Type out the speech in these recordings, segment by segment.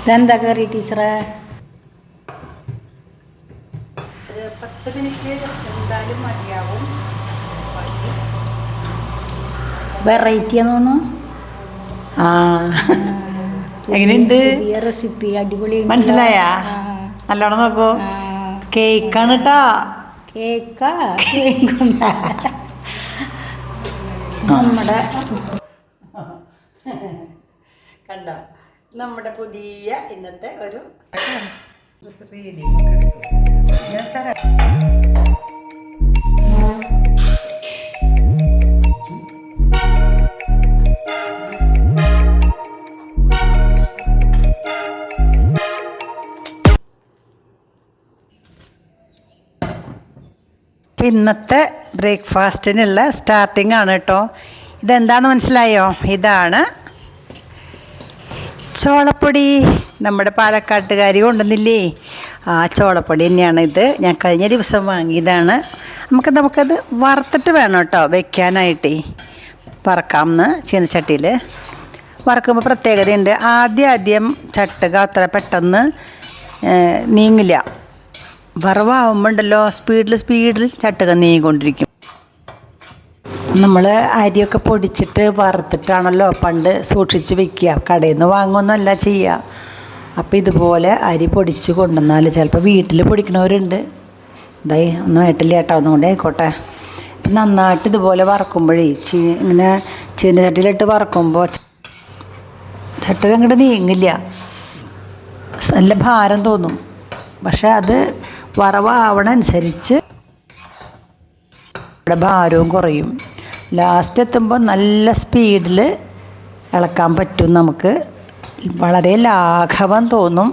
ഇതെന്താ കറി ടീച്ചറെ? പത്ത് മിനിറ്റ് എന്തായാലും മതിയാവും. ബാക്കി വെറൈറ്റി തോന്നുന്നു. ആ എങ്ങനെയുണ്ട്? റെസിപ്പി അടിപൊളി മനസ്സിലായാ? നല്ലോണം നോക്കൂ. കേക്കാണ് കേട്ടാ കേക്കാ? നമ്മുടെ കണ്ടോ? നമ്മുടെ പുതിയ ഇന്നത്തെ ഒരു ഇന്നത്തെ ബ്രേക്ക്ഫാസ്റ്റിനുള്ള സ്റ്റാർട്ടിംഗ് ആണ് കേട്ടോ. ഇതെന്താന്ന് മനസ്സിലായോ? ഇതാണ് ചോളപ്പൊടി നമ്മുടെ പാലക്കാട്ടുകാരി കൊണ്ടുവന്നില്ലേ? ആ ചോളപ്പൊടി തന്നെയാണ് ഇത്. ഞാൻ കഴിഞ്ഞ ദിവസം വാങ്ങിയതാണ്. നമുക്ക് നമുക്കത് വറുത്തിട്ട് വേണം കേട്ടോ വെക്കാനായിട്ടേ. വറക്കാമെന്ന് ചീനച്ചട്ടിയിൽ വറക്കുമ്പോൾ പ്രത്യേകതയുണ്ട്. ആദ്യം ആദ്യം ചട്ടുക അത്ര പെട്ടെന്ന് നീങ്ങില്ല നീങ്ങില്ല. വറവാകുമ്പോണ്ടല്ലോ സ്പീഡിൽ സ്പീഡിൽ ചട്ടുക നീങ്ങിക്കൊണ്ടിരിക്കും. നമ്മൾ അരിയൊക്കെ പൊടിച്ചിട്ട് വറുത്തിട്ടാണല്ലോ പണ്ട് സൂക്ഷിച്ച് വെക്കുക. കടയിൽ നിന്ന് വാങ്ങുമെന്നല്ല ചെയ്യുക. അപ്പോൾ ഇതുപോലെ അരി പൊടിച്ച് കൊണ്ടുവന്നാൽ ചിലപ്പോൾ വീട്ടിൽ പൊടിക്കണവരുണ്ട്. ഇതായി ഒന്ന് വേട്ടില്ല കേട്ടോ ഒന്നുകൊണ്ട് ആയിക്കോട്ടെ. നന്നായിട്ട് ഇതുപോലെ വറക്കുമ്പോഴേ ചീ ഇങ്ങനെ ചീനച്ചട്ടിയിലിട്ട് വറക്കുമ്പോൾ ചട്ടൽ അങ്ങോട്ട് നീങ്ങില്ല. നല്ല ഭാരം തോന്നും. പക്ഷെ അത് വറവാവണ അനുസരിച്ച് ഭാരവും കുറയും. ലാസ്റ്റ് എത്തുമ്പോൾ നല്ല സ്പീഡിൽ ഇളക്കാൻ പറ്റും നമുക്ക്. വളരെ ലാഘവം തോന്നും.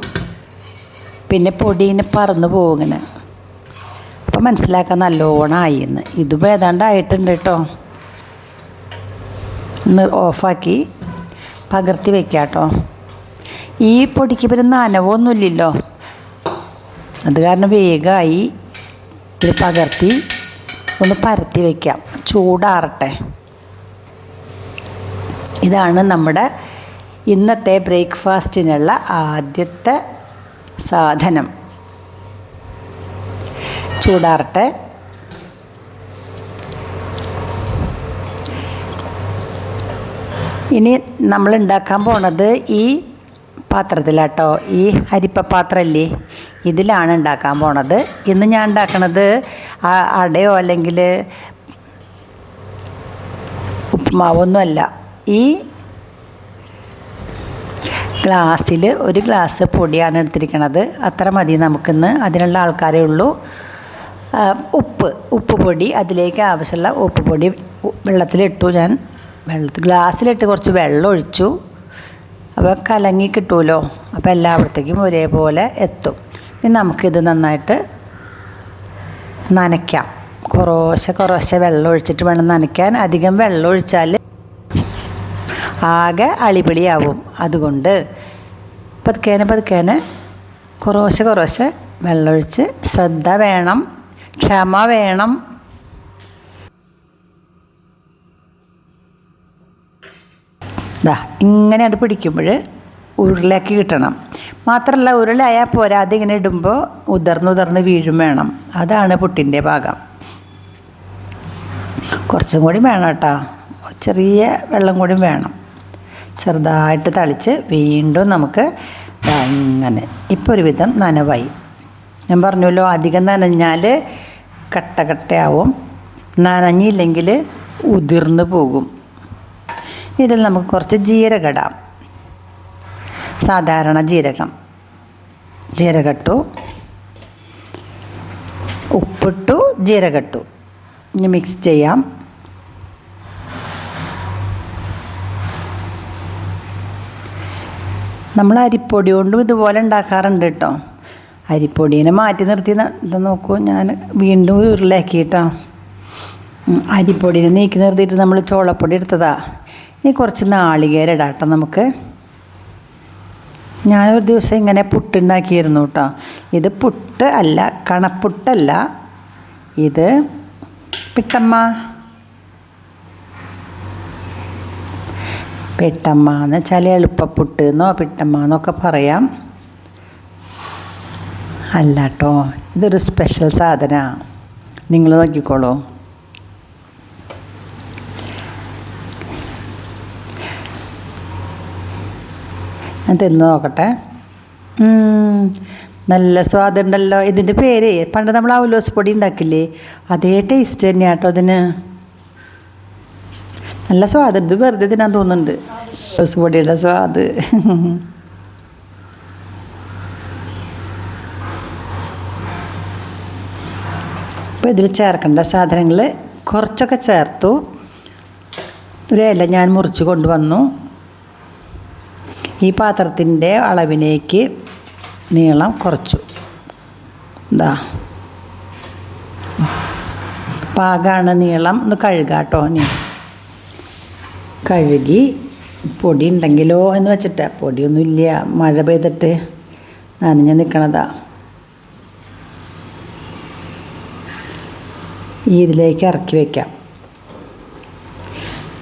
പിന്നെ പൊടിയിനെ പറന്നു പോകുന്നത് അപ്പം മനസ്സിലാക്കാൻ നല്ലോണം ആയി എന്ന് ഇതിപ്പോൾ ഏതാണ്ട് ആയിട്ടുണ്ട് കേട്ടോ ഒന്ന് ഓഫാക്കി പകർത്തി വെക്കാം കേട്ടോ ഈ പൊടിക്ക് പിന്നെ നനവൊന്നുമില്ലല്ലോ. അത് കാരണം വേഗമായി ഇത് പകർത്തി ഒന്ന് പരത്തി വയ്ക്കാം ചൂടാറട്ടെ. ഇതാണ് നമ്മുടെ ഇന്നത്തെ ബ്രേക്ക്ഫാസ്റ്റിനുള്ള ആദ്യത്തെ സാധനം. ചൂടാറട്ടെ. ഇനി നമ്മൾ ഉണ്ടാക്കാൻ പോണത് ഈ പാത്രത്തിലാട്ടോ. ഈ അരിപ്പപാത്രമല്ലേ ഇതിലാണ് ഉണ്ടാക്കാൻ പോണത്. ഇന്ന് ഞാൻ ഉണ്ടാക്കണത് അടയോ അല്ലെങ്കിൽ ഉപ്പുമാവൊന്നുമല്ല ഈ ഗ്ലാസ്സിൽ ഒരു ഗ്ലാസ് പൊടിയാണ് എടുത്തിരിക്കുന്നത് അത്ര മതി നമുക്കിന്ന്. അതിനുള്ള ആൾക്കാരേ ഉള്ളൂ. ഉപ്പ്. ഉപ്പ് പൊടി. അതിലേക്ക് ആവശ്യമുള്ള ഉപ്പ് പൊടി വെള്ളത്തിലിട്ടു ഞാൻ. വെള്ളത്തിൽ ഗ്ലാസ്സിലിട്ട് കുറച്ച് വെള്ളം ഒഴിച്ചു. അപ്പോൾ കലങ്ങി കിട്ടുമല്ലോ അപ്പോൾ എല്ലായിടത്തേക്കും ഒരേപോലെ എത്തും. ഇനി നമുക്കിത് നന്നായിട്ട് നനയ്ക്കാം. കുറേശ്ശെ കുറേശ്ശെ വെള്ളം ഒഴിച്ചിട്ട് വേണം നനയ്ക്കാൻ. അധികം വെള്ളം ഒഴിച്ചാൽ ആകെ അളിപിളിയാവും അതുകൊണ്ട് പതുക്കേനെ പതുക്കേനെ കുറേശ്ശെ കുറേശ്ശെ വെള്ളമൊഴിച്ച് ശ്രദ്ധ വേണം ക്ഷമ വേണം. ദാ ഇങ്ങനെ അത് പിടിക്കുമ്പോൾ ഉരുളയാക്കി കിട്ടണം. മാത്രമല്ല ഉരുളയായാൽ പോരാതെ ഇങ്ങനെ ഇടുമ്പോൾ ഉതിർന്ന് ഉതിർന്ന് വീഴും വേണം. അതാണ് പുട്ടിന്റെ ഭാഗം. കുറച്ചും കൂടി വേണം കേട്ടോ. ചെറിയ വെള്ളം കൂടി വേണം. ചെറുതായിട്ട് തളിച്ച് വീണ്ടും നമുക്ക് അങ്ങനെ ഇപ്പോൾ ഒരുവിധം നനവായി. ഞാൻ പറഞ്ഞല്ലോ അധികം നനഞ്ഞാൽ കട്ട കട്ടയാവും നനഞ്ഞില്ലെങ്കിൽ ഉതിർന്ന് പോകും. ഇതിൽ നമുക്ക് കുറച്ച് ജീരകം ഇടാം. സാധാരണ ജീരകം. ജീരകട്ടു ഉപ്പിട്ടു ജീരകട്ടു ഇനി മിക്സ് ചെയ്യാം. നമ്മൾ അരിപ്പൊടി കൊണ്ടും ഇതുപോലെ ഉണ്ടാക്കാറുണ്ട് കേട്ടോ. അരിപ്പൊടീനെ മാറ്റി നിർത്തി ഇതാ നോക്കൂ ഞാൻ വീണ്ടും ഉരുളാക്കി കേട്ടോ അരിപ്പൊടീനെ നീക്കി നിർത്തിയിട്ട് നമ്മൾ ചോളപ്പൊടി എടുത്തതാ. ഇനി കുറച്ച് നാളികേരം ഇടാം കേട്ടോ നമുക്ക്. ഞാനൊരു ദിവസം ഇങ്ങനെ പുട്ടുണ്ടാക്കിയിരുന്നു കേട്ടോ. ഇത് പുട്ട് അല്ല കണപ്പുട്ടല്ല. ഇത് പിട്ടമ്മ. പെട്ടമ്മ എന്ന് വെച്ചാൽ എളുപ്പപ്പുട്ട് എന്നോ പിട്ടമ്മ എന്നൊക്കെ പറയാം. അല്ല കേട്ടോ ഇതൊരു സ്പെഷ്യൽ സാധനമാണ് നിങ്ങൾ നോക്കിക്കോളൂ. ഞാൻ തിന്ന് നോക്കട്ടെ. നല്ല സ്വാദുണ്ടല്ലോ ഇതിന്റെ പേര് പണ്ട് നമ്മൾ അവലോസ് പൊടി ഉണ്ടാക്കില്ലേ? അതേ ടേസ്റ്റ് തന്നെയാണ് കേട്ടോ അതിന്. നല്ല സ്വാദുണ്ട് വെറുതെ തിന്നാൻ തോന്നുന്നുണ്ട്. അവലോസ് പൊടിയുടെ സ്വാദ്. അപ്പോൾ ഇതിൽ ചേർക്കേണ്ട സാധനങ്ങൾ കുറച്ചൊക്കെ ചേർത്തു. ഒരു ഇല ഞാൻ മുറിച്ച് കൊണ്ടുവന്നു. ഈ പാത്രത്തിന്റെ അളവിലേക്ക് നീളം കുറച്ചു. ഇതാ പാകാണ് നീളം. ഒന്ന് കഴുകാട്ടോ ഇനി. കഴുകി പൊടി ഉണ്ടെങ്കിലോ എന്ന് വെച്ചിട്ട്. പൊടിയൊന്നുമില്ല മഴ പെയ്തിട്ട്. നനഞ്ഞ് നിൽക്കണതാ ഇതിലേക്ക് ഇറക്കി വയ്ക്കാം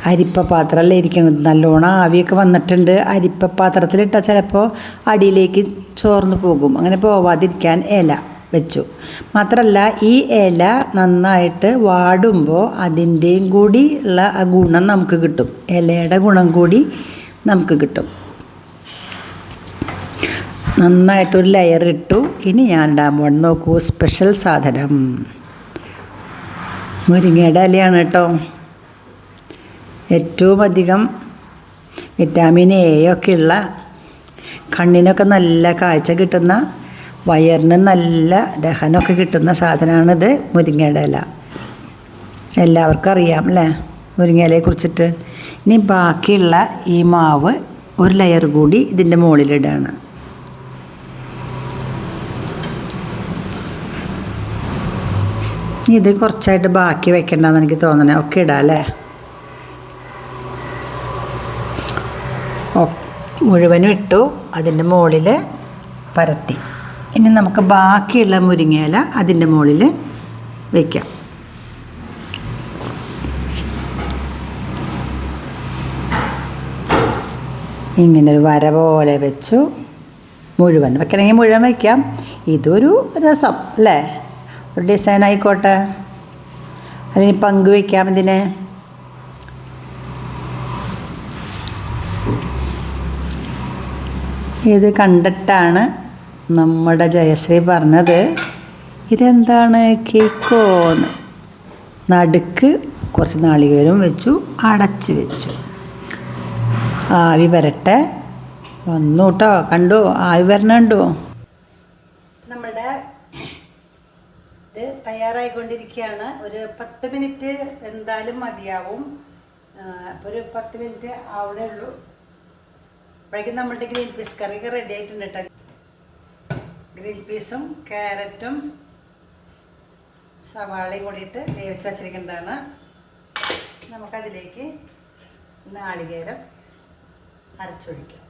അരിപ്പ പാത്രമല്ലേ ഇരിക്കണത്? നല്ലോണം ആവിയൊക്കെ വന്നിട്ടുണ്ട്. അരിപ്പ പാത്രത്തിലിട്ടാൽ ചിലപ്പോൾ അടിയിലേക്ക് ചോർന്നു പോകും. അങ്ങനെ പോവാതിരിക്കാൻ ഇല വെച്ചു. മാത്രമല്ല ഈ ഇല നന്നായിട്ട് വാടുമ്പോൾ അതിന്റെയും കൂടി ഉള്ള ആ ഗുണം നമുക്ക് കിട്ടും. ഇലയുടെ ഗുണം കൂടി നമുക്ക് കിട്ടും. നന്നായിട്ടൊരു ലെയർ ഇട്ടു. ഇനി ഞാൻ ഇടാൻ പോകണം നോക്കൂ സ്പെഷ്യൽ സാധനം. മുരിങ്ങയുടെ ഇലയാണ് കേട്ടോ. ഏറ്റവും അധികം വിറ്റാമിൻ എ ഒക്കെ ഉള്ള കണ്ണിനൊക്കെ നല്ല കാഴ്ച കിട്ടുന്ന വയറിന് നല്ല ദഹനമൊക്കെ കിട്ടുന്ന സാധനമാണിത് മുരിങ്ങയുടെ ഇല. എല്ലാവർക്കും അറിയാം അല്ലേ? മുരിങ്ങയിലയെ കുറിച്ചിട്ട്. ഇനി ബാക്കിയുള്ള ഈ മാവ് ഒരു ലെയർ കൂടി ഇതിന്റെ മുകളിലിടാണ്. ഇത് കുറച്ചായിട്ട് ബാക്കി വെക്കണ്ടെന്ന് എനിക്ക് തോന്നണേ. ഒക്കെ ഇടാം അല്ലേ? മുഴുവനും ഇട്ടു അതിന്റെ മുകളിൽ പരത്തി. ഇനി നമുക്ക് ബാക്കിയുള്ള മുരിങ്ങയില അതിന്റെ മുകളിൽ വയ്ക്കാം. ഇങ്ങനെ ഒരു വര പോലെ വെച്ചു മുഴുവൻ വെക്കണമെങ്കിൽ മുഴുവൻ വയ്ക്കാം ഇതൊരു രസം അല്ലേ? ഒരു ഡിസൈൻ ആയിക്കോട്ടെ അല്ലെങ്കിൽ പങ്കുവയ്ക്കാം ഇതിനെ. ഇത് കണ്ടിട്ടാണ് നമ്മുടെ ജയശ്രീ പറഞ്ഞത്. ഇതെന്താണ് കേക്കോന്ന്. നടുക്ക് കുറച്ച് നാളികേരം വെച്ചു അടച്ച് വെച്ചു. ആവി വരട്ടെ. വന്നു കേട്ടോ കണ്ടു? ആവി വരണുണ്ടോ നമ്മുടെ ഇത് തയ്യാറായിക്കൊണ്ടിരിക്കുകയാണ്. ഒരു പത്ത് മിനിറ്റ് എന്തായാലും മതിയാവും. ഒരു പത്ത് മിനിറ്റ് അവിടെ ഉള്ളൂ. അപ്പോഴേക്കും നമ്മളുടെ ഗ്രീൻ പീസ് കറി റെഡി ആയിട്ടുണ്ട് കേട്ടോ ഗ്രീൻ പീസും ക്യാരറ്റും സവാളയും കൂടിയിട്ട് വേവിച്ച് വച്ചിരിക്കുന്നതാണ്. നമുക്കതിലേക്ക് നാളികേരം അരച്ചൊഴിക്കാം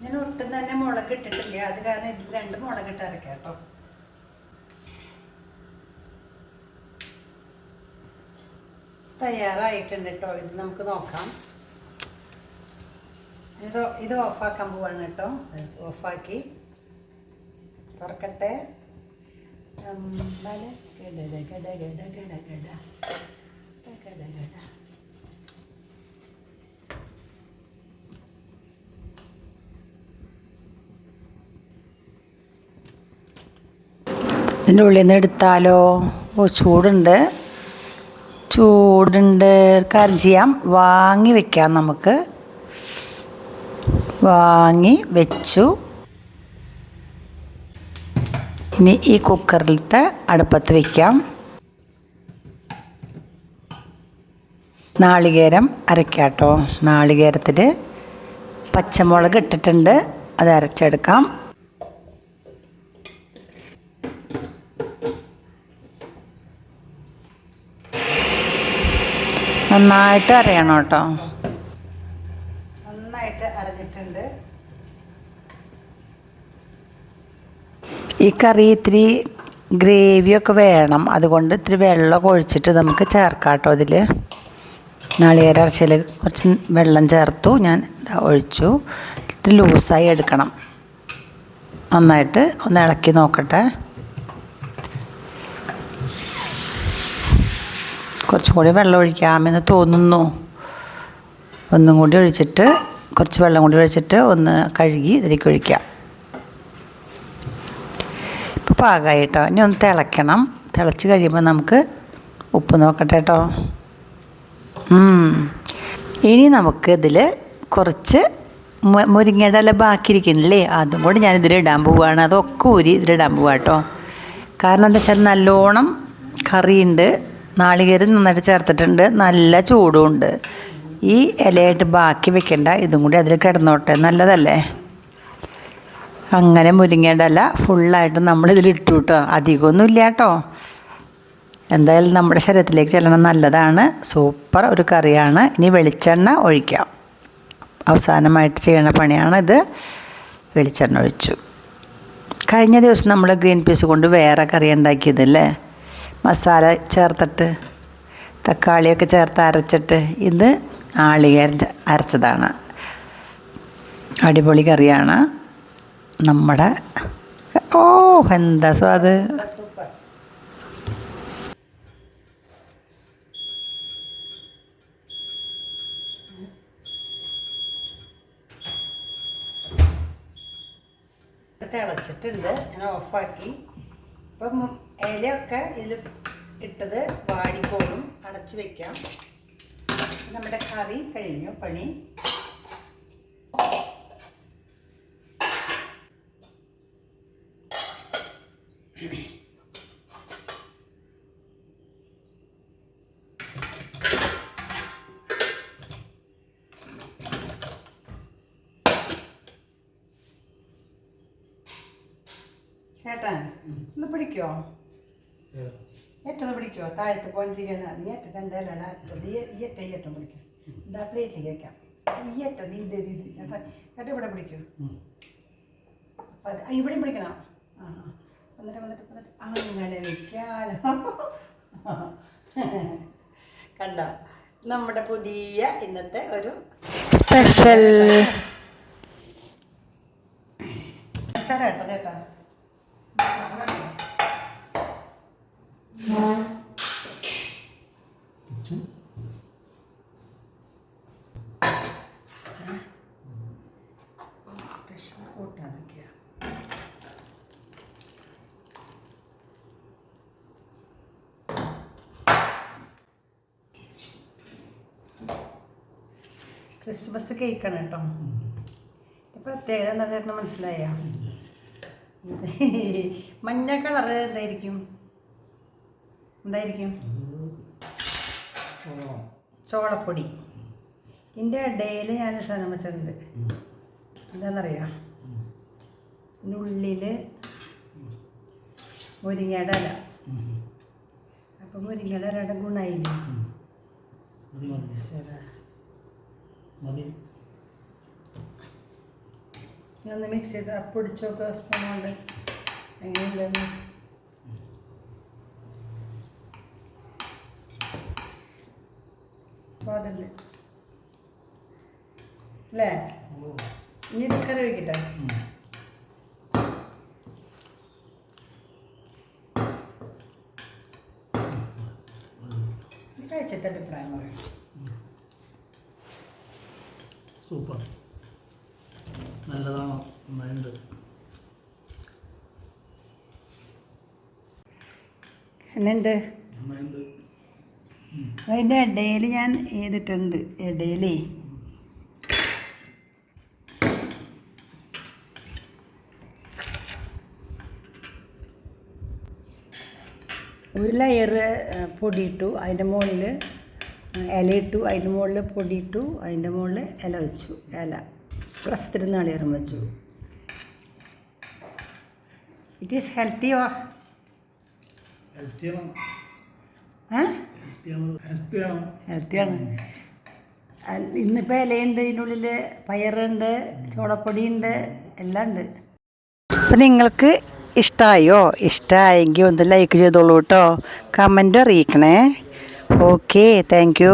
ഞാൻ ഒട്ടും തന്നെ മുളക് ഇട്ടിട്ടില്ല? അത് കാരണം ഇതിൽ രണ്ട് മുളക് ഇട്ട് അരക്കാം കേട്ടോ. തയ്യാറായിട്ടുണ്ട് കേട്ടോ. ഇത് നമുക്ക് നോക്കാം. ഇത് ഇത് ഓഫാക്കാൻ പോവാണ് കേട്ടോ. ഓഫാക്കി. തുറക്കട്ടെ. ഗഡ ഗഡ ഗഡ ഗഡ ഗഡ ഗഡ ഗഡ ഗഡ ഇതിന്റെ ഉള്ളിൽ നിന്ന് എടുത്താലോ? ഓ ചൂടുണ്ട്. ചൂടുണ്ട്. കാര്യം ചെയ്യാം. വാങ്ങി വെക്കാം നമുക്ക്. വാങ്ങി വെച്ചു. ഇനി ഈ കുക്കറിലത്തെ അടുപ്പത്ത് വയ്ക്കാം നാളികേരം അരയ്ക്കാട്ടോ. നാളികേരത്തിൽ പച്ചമുളക് ഇട്ടിട്ടുണ്ട്. അത് അരച്ചെടുക്കാം. നന്നായിട്ട് അറിയണം കേട്ടോ. നന്നായിട്ട് അറിഞ്ഞിട്ടുണ്ട്. ഈ കറി ഇത്തിരി ഗ്രേവിയൊക്കെ വേണം. അതുകൊണ്ട് ഇത്തിരി വെള്ളമൊക്കെ ഒഴിച്ചിട്ട് നമുക്ക് ചേർക്കാം കേട്ടോ അതിൽ നാളികേര അരച്ചതിൽ കുറച്ച് വെള്ളം ചേർത്തു. ഞാൻ ഇതാ ഒഴിച്ചു. ഇത്തിരി ലൂസായി എടുക്കണം. നന്നായിട്ട് ഒന്ന് ഇളക്കി നോക്കട്ടെ. കുറച്ചും കൂടി വെള്ളം ഒഴിക്കാമെന്ന് തോന്നുന്നു. ഒന്നും കൂടി ഒഴിച്ചിട്ട് കുറച്ച് വെള്ളം കൂടി ഒഴിച്ചിട്ട് ഒന്ന് കഴുകി ഇതിലേക്ക് ഒഴിക്കാം. ഇപ്പോൾ പാകമായി കേട്ടോ ഇനി ഒന്ന് തിളയ്ക്കണം. തിളച്ച് കഴിയുമ്പോൾ നമുക്ക് ഉപ്പ് നോക്കട്ടെ കേട്ടോ. ഇനി നമുക്ക് ഇതിൽ കുറച്ച് മുരിങ്ങയുടെ ഇല ബാക്കിയിരിക്കണില്ലേ അതും കൂടി ഞാൻ ഇതിലിടാൻ പോവുകയാണ് അതൊക്കെ ഊരി ഇതിലിടാൻ പോവാട്ടോ കാരണം എന്താ വെച്ചാൽ നല്ലോണം കറിയുണ്ട്. നാളികേരം നന്നായിട്ട് ചേർത്തിട്ടുണ്ട്. നല്ല ചൂടുമുണ്ട്. ഈ ഇലയായിട്ട് ബാക്കി വെക്കേണ്ട. ഇതും കൂടി അതിൽ കിടന്നോട്ടെ. നല്ലതല്ലേ? അങ്ങനെ മുരിങ്ങേണ്ടല്ല ഫുള്ളായിട്ട് ഇട്ടു കേട്ടോ. അധികമൊന്നും ഇല്ല കേട്ടോ. എന്തായാലും നമ്മുടെ ശരീരത്തിലേക്ക് ചെല്ലണം. നല്ലതാണ്. സൂപ്പർ ഒരു കറിയാണ്. ഇനി വെളിച്ചെണ്ണ ഒഴിക്കാം. അവസാനമായിട്ട് ചെയ്യണ പണിയാണ് ഇത് വെളിച്ചെണ്ണ ഒഴിച്ചു. കഴിഞ്ഞ ദിവസം നമ്മൾ ഗ്രീൻ പീസ് കൊണ്ട് വേറെ കറി ഉണ്ടാക്കിയതല്ലേ മസാല ചേർത്തിട്ട് തക്കാളിയൊക്കെ ചേർത്ത് അരച്ചിട്ട് ഇത് ആളിക അരച്ചതാണ്. അടിപൊളി കറിയാണ്. നമ്മുടെ ഓ എന്താ സ്വാദ് തിളച്ചിട്ടുണ്ട് ഞാൻ ഓഫാക്കി. ഇപ്പം ഇലയൊക്കെ ഇതിൽ ഇട്ടത് വാടിക്കോളും അടച്ച് വെക്കാം. നമ്മുടെ കറി കഴിഞ്ഞു പണി ചേട്ടാ ഒന്ന് പിടിക്കോ ഏറ്റത് പിടിക്കുമോ താഴത്ത് പോയിട്ടിരിക്കണ നീ ഏറ്റ എന്തായാലും ഈ ഈ ഏറ്റ ഈ ഏറ്റം പിടിക്കും. ഇതാ പ്ലേറ്റിലേക്ക് വെക്കാം ഈ ഏറ്റ നീ ഇത് ഇത് ഇത് ചേട്ടാ ചേട്ടാ ഇവിടെ പിടിക്കൂ. അപ്പം ഇവിടെയും പിടിക്കണം. ആ. വന്നിട്ട് വന്നിട്ട് വന്നിട്ട്. അങ്ങനെ വയ്ക്കാലോ കണ്ട? നമ്മുടെ പുതിയ ഇന്നത്തെ ഒരു സ്പെഷ്യൽ തരാട്ടോ ചേട്ടാ സ്പെഷ്യൽ കൂട്ടാനൊക്കെയാ ക്രിസ്മസ് കേക്കാണ് കേട്ടോ. പ്രത്യേകത എന്താ ചേട്ടന് മനസ്സിലായ? മഞ്ഞ കളർ എന്തായിരിക്കും? എന്തായിരിക്കും? ചോളപ്പൊടി. ഇതിന്റെ ഇടയിൽ ഞാൻ സാധനം വെച്ചിട്ടുണ്ട്. എന്താണെന്നറിയാം ഇതിന്റെ ഉള്ളിൽ മുരിങ്ങയുടെ ഇല. അപ്പം മുരിങ്ങയുടെ ഇലയുടെ ഗുണമായില്ലേ ശരി. മതി. ഒന്ന് മിക്സ് ചെയ്ത് പൊടിച്ചോക്കെ സ്പൂൺ കൊണ്ട്. എങ്ങനെയുണ്ടെന്ന് സ്വാദല്ലേ അല്ലേ? ഇനി ഇത് കറി വയ്ക്കട്ടെ ഉം. ഇത് കഴിച്ചിട്ട് അഭിപ്രായം പറയാം സൂപ്പർ. നല്ലതാണോ? നന്നായിട്ടുണ്ട് എന്നുണ്ട് അതിന്റെ ഇടയിൽ ഞാൻ ചെയ്തിട്ടുണ്ട് ഇടയിലേ. ഒരു ലെയർ പൊടിയിട്ടു. അതിന്റെ മുകളിൽ ഇല ഇട്ടു അതിന്റെ മുകളിൽ പൊടിയിട്ടു അതിന്റെ മുകളിൽ ഇല വെച്ചു. ഇല. പ്ലസ് തിരുനാളിയേറും വെച്ചു. ഇറ്റ് ഈസ് ഹെൽത്തിയോ ഹെൽത്തിയാണ് ഇന്നിപ്പോൾ ഇലയുണ്ട് ഇതിനുള്ളിൽ പയറുണ്ട് ചോളപ്പൊടി ഉണ്ട് എല്ലാം ഉണ്ട്. അപ്പം നിങ്ങൾക്ക് ഇഷ്ടമായോ ഇഷ്ടമായെങ്കിൽ ഒന്ന് ലൈക്ക് ചെയ്തോളൂ കേട്ടോ കമന്റ് അറിയിക്കണേ. Okay thank U